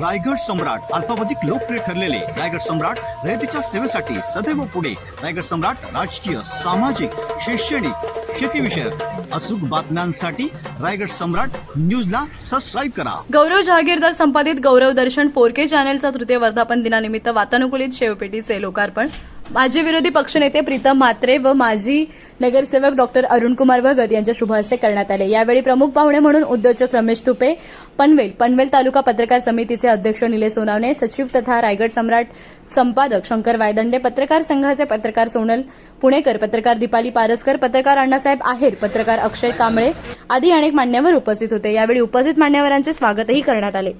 रायगड सम्राट अल्पावधिक लोकप्रिय ठरलेले रायगड सम्राट रयतेच्या सेवेसाठी सदैव पुढे. रायगड सम्राट राजकीय सामाजिक शैक्षणिक शेतीविषयक अचूक बातम्यांसाठी रायगड सम्राट न्यूजला सबस्क्राईब करा. गौरव जहागीरदार संपादित गौरव दर्शन फोर के चॅनेलचा तृतीय वर्धापन दिनानिमित्त वातानुकूलित शेवपेटीचे लोकार्पण. माजी विरोधी पक्षनेते प्रीतम म्हात्रे व माजी नगरसेवक डॉक्टर अरुणकुमार भगत यांच्या शुभहस्ते करण्यात आले. यावेळी प्रमुख पाहुणे म्हणून उद्योजक रमेश तुपे पनवेल पनवेल तालुका पत्रकार समितीचे अध्यक्ष निलेश सोनावणे सचिव तथा रायगड सम्राट संपादक शंकर वायदंडे पत्रकार संघाचे पत्रकार सोनल पुणेकर पत्रकार दीपाली पारसकर पत्रकार अण्णासाहेब आहेर पत्रकार अक्षय कांबळे आदी अनेक मान्यवर उपस्थित होते. यावेळी उपस्थित मान्यवरांचे स्वागतही करण्यात आले.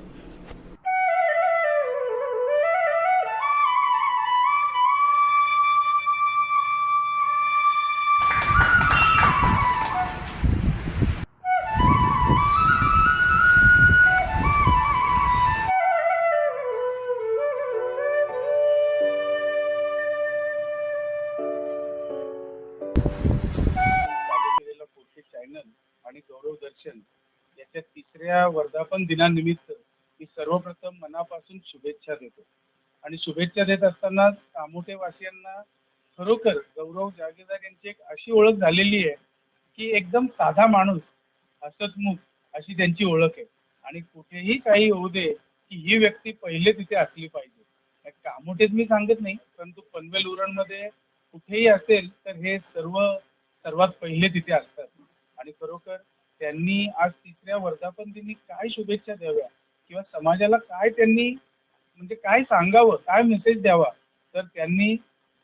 चॅनल आणि गौरव दर्शन याच्या तिसऱ्या वर्धापन दिनानिमित्त मी सर्वप्रथम मनापासून शुभेच्छा देतो. आणि शुभेच्छा देत असताना कामोठेवासियांना खरोखर गौरव जागीरदार यांची एक अशी ओळख झालेली आहे की एकदम साधा माणूस हसतमुख अशी त्यांची ओळख आहे. आणि कुठेही काही होऊ दे की ही व्यक्ती पहिले तिथे असली पाहिजे. कामोठेच मी सांगत नाही परंतु पनवेल उरणमध्ये कुठेही असेल तर हे सर्व सर्वात पहिले तिथे असतात. आणि खरोखर त्यांनी आज तिसऱ्या वर्धापन दिनी काय शुभेच्छा द्याव्या? किंवा समाजाला काय त्यांनी म्हणजे काय सांगावं? काय मेसेज द्यावा? तर त्यांनी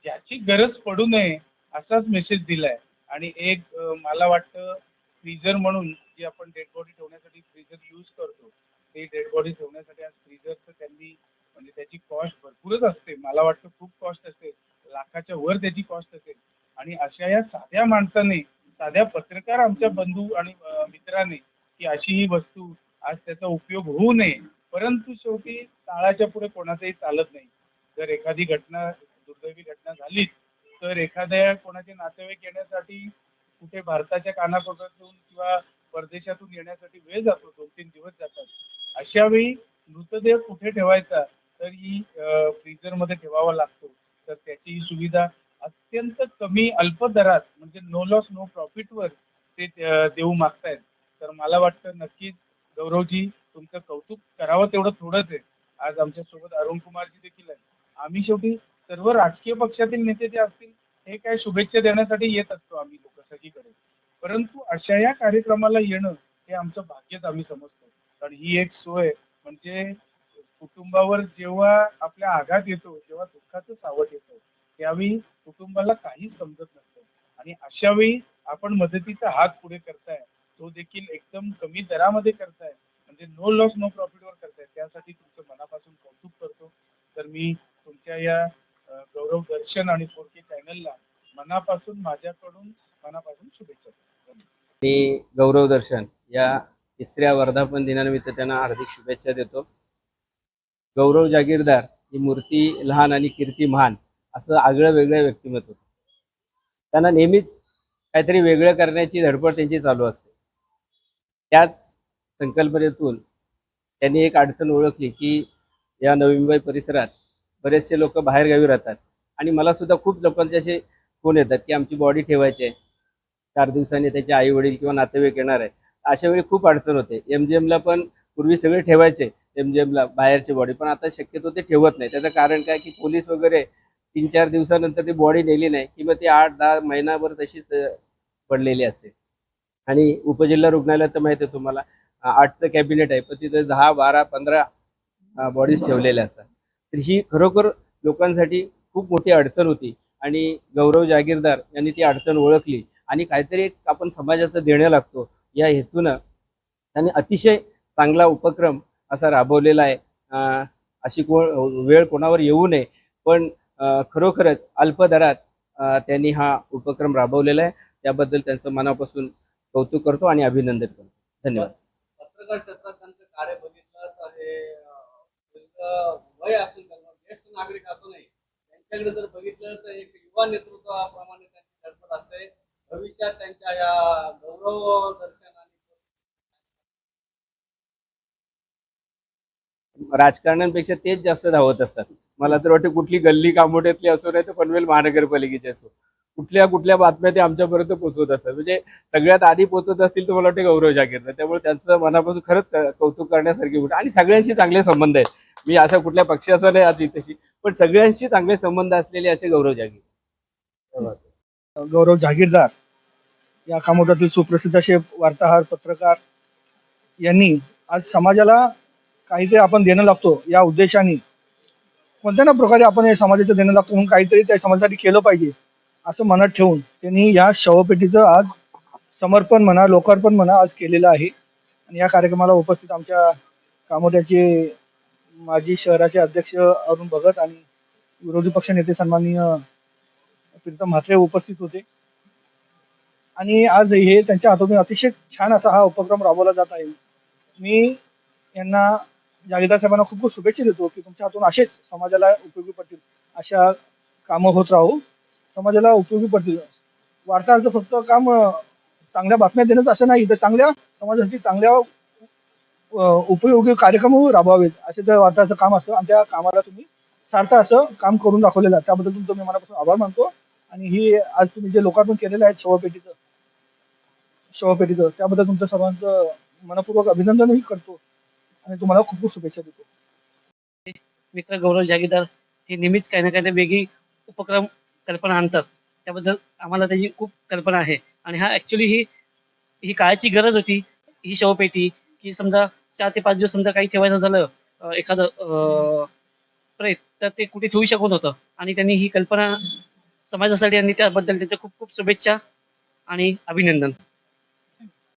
ज्याची गरज पडू नये असाच मेसेज दिलाय. आणि एक मला वाटतं फ्रीजर म्हणून जी आपण डेड बॉडी ठेवण्यासाठी फ्रीजर यूज करतो ते डेड बॉडी ठेवण्यासाठी आज फ्रीजरचं त्यांनी म्हणजे त्याची कॉस्ट भरपूरच असते. मला वाटतं खूप कॉस्ट असते. लाखाच्या वर त्याची कॉस्ट असेल. आणि अशा या साध्या माणसाने साध्या पत्रकार आमच्या बंधू आणि मित्राने की अशी ही वस्तू आज त्याचा उपयोग होऊ नये. परंतु शेवटी काळाच्या पुढे कोणाचंही चालत नाही. जर एखादी घटना दुर्दैवी घटना झालीच तर एखाद्या कोणाचे नातेवाईक येण्यासाठी कुठे भारताच्या कानाकोपऱ्यातून किंवा परदेशातून येण्यासाठी वेळ जातो दोन तीन दिवस जातात. अशा वेळी मृतदेह कुठे ठेवायचा तर ही फ्रीजरमध्ये ठेवावा लागतो. तर त्याची ही सुविधा अत्यंत कमी अल्प दरात म्हणजे नो लॉस नो प्रॉफिटवर ते देऊ मागतायत. तर मला वाटतं नक्कीच गौरवजी तुमचं कौतुक करावं तेवढं थोडंच आहे. आज आमच्यासोबत अरुण कुमारजी देखील आहेत. आम्ही शेवटी सर्व राजकीय पक्षातील नेते जे असतील हे काय शुभेच्छा देण्यासाठी येत असतो आम्ही लोक सगळीकडे परंतु अशा या कार्यक्रमाला येणं हे आमचं भाग्यच आम्ही समजतो. कारण ही एक सोय म्हणजे कुटुंबावर जेव्हा आपल्या आघात येतो जेव्हा दुःखाचं सावट येतं त्यावेळी कुटुंबाला काहीच समजत नसतं. आणि अशा वेळी आपण मदतीचा हात पुढे करताय तो देखील एकदम कमी दरामध्ये करताय म्हणजे नो लॉस नो प्रॉफिटवर करताय. त्यासाठी तुमचं मनापासून कौतुक करतो. तर मी तुमच्या या गौरव दर्शन आणि फोरके चॅनलला मनापासून माझ्याकडून मनापासून शुभेच्छा देतो. मी गौरव दर्शन या तिसऱ्या वर्धापन दिनानिमित्त त्यांना हार्दिक शुभेच्छा देतो. गौरव जागीरदार ही मूर्ती लहान आणि कीर्ती महान असं आगळं वेगळं व्यक्तिमत्व होतं. त्यांना नेहमीच काहीतरी वेगळं करण्याची धडपड त्यांची चालू असते. त्याच संकल्पनेतून त्यांनी एक अडचण ओळखली की या नवी मुंबई परिसरात बरेचसे लोक बाहेरगावी राहतात आणि मला सुद्धा खूप लोकांचे असे फोन येतात की आमची बॉडी ठेवायची आहे. चार दिवसांनी त्याचे आई वडील किंवा नातेवाईक येणार आहे. अशा वेळी खूप अडचण होते. एम जी एमला पण पूर्वी सगळे ठेवायचे. एम जी एमला बाहेरची बॉडी पण आता शक्यतो ते ठेवत नाही. त्याचं कारण काय की पोलीस वगैरे तीन चार दिवसानंतर ती बॉडी नेली नाही की मग ती आठ दहा महिनाभर तशीच पडलेली असते. आणि उपजिल्हा रुग्णालयात तर माहिती आहे तुम्हाला आठचं कॅबिनेट आहे पण तिथे दहा बारा पंधरा बॉडीज ठेवलेल्या असतात. तर ही खरोखर लोकांसाठी खूप मोठी अडचण होती आणि गौरव जागीरदार यांनी ती अडचण ओळखली. आणि काहीतरी आपण समाजाचं देणं लागतो. या हेतूनं त्यांनी अतिशय चांगला उपक्रम असा राबवलेला आहे. अशी कोण वेळ कोणावर येऊ नये. पण खरोखरच अल्प दरात त्यांनी हा उपक्रम राबवलेला आहे. त्याबद्दल त्यांचं मनापासून कौतुक करतो आणि अभिनंदन करतो. धन्यवाद. पत्रकार क्षेत्रात त्यांचं कार्य बघितलं तर हे वय असेल ज्येष्ठ नागरिक असू नये त्यांच्याकडे जर बघितलं तर एक युवा नेतृत्वाप्रमाणे त्यांची धडपड असते. भविष्यात त्यांच्या या गौरव दर्शन आणि राजकारण्यांपेक्षा तेच जास्त धावत असतात. मला तर वाटतं कुठली गल्ली कामोट्यातली असो नाही तर पनवेल महानगरपालिकेची असो. कुठल्या कुठल्या बातम्या ते आमच्यापर्यंत पोहोचवत असतात. म्हणजे सगळ्यात आधी पोहोचत असतील तर मला वाटतं गौरव जागीरदार त्यामुळे त्यांचं मनापासून खरंच कौतुक करण्यासारखी गोष्ट. आणि सगळ्यांशी चांगले संबंध आहेत. मी अशा कुठल्या पक्षाचा नाही आज इथेशी पण सगळ्यांशी चांगले संबंध असलेले असे गौरव जागीर. गौरव जागीरदार या कामोटातील सुप्रसिद्ध असे वार्ताहर पत्रकार यांनी आज समाजाला काहीतरी आपण देणं लागतो या उद्देशाने कोणत्या ना प्रकारे आपण या समाजाचं देणं लागतो म्हणून काहीतरी त्या समाजासाठी केलं पाहिजे असं मनात ठेवून त्यांनी या शवपेटीचं आज समर्पण म्हणा लोकार्पण म्हणा आज केलेलं आहे. आणि या कार्यक्रमाला उपस्थित आमच्या कामोट्याचे माजी शहराचे अध्यक्ष अरुण भगत आणि विरोधी पक्ष नेते सन्माननीय प्रीतम म्हात्रे उपस्थित होते. आणि आज हे त्यांच्या हातून अतिशय छान असा हा उपक्रम राबवला जात आहे. मी यांना जागीरदार साहेबांना खूप खूप शुभेच्छा देतो की तुमच्या हातून असेच समाजाला उपयोगी पडतील अशा कामं होत राहू. समाजाला उपयोगी पडतील. वार्ताहरचं फक्त काम चांगल्या बातम्या देणंच असं नाही. तर चांगल्या समाजासाठी चांगल्या उपयोगी कार्यक्रम राबवावेत असे तर वार्ताहरचं काम असतं आणि त्या कामाला तुम्ही सार्थ असं काम करून दाखवलेलं त्याबद्दल तुमचं मी मनापासून आभार मानतो. आणि ही आज तुम्ही जे लोकार्पण केलेलं आहे शवपेटीचं शवपेटीचं त्याबद्दल तुमचं सर्वांचं मनपूर्वक अभिनंदनही करतो. आणि तुम्हाला खूप खूप शुभेच्छा देतो. मित्र गौरव जागीदार हे नेहमीच काही ना काही वेगळी उपक्रम कल्पना आणतात. त्याबद्दल आम्हाला त्याची खूप कल्पना आहे. आणि हा ऍक्च्युली ही ही काळाची गरज होती ही शवपेटी की समजा चार ते पाच दिवस समजा काही ठेवायचं झालं एखादं अं, प्रेत तर ते कुठे ठेवू शकत होतं आणि त्यांनी ही कल्पना समाजासाठी आणि त्याबद्दल त्यांच्या खूप खूप शुभेच्छा आणि अभिनंदन.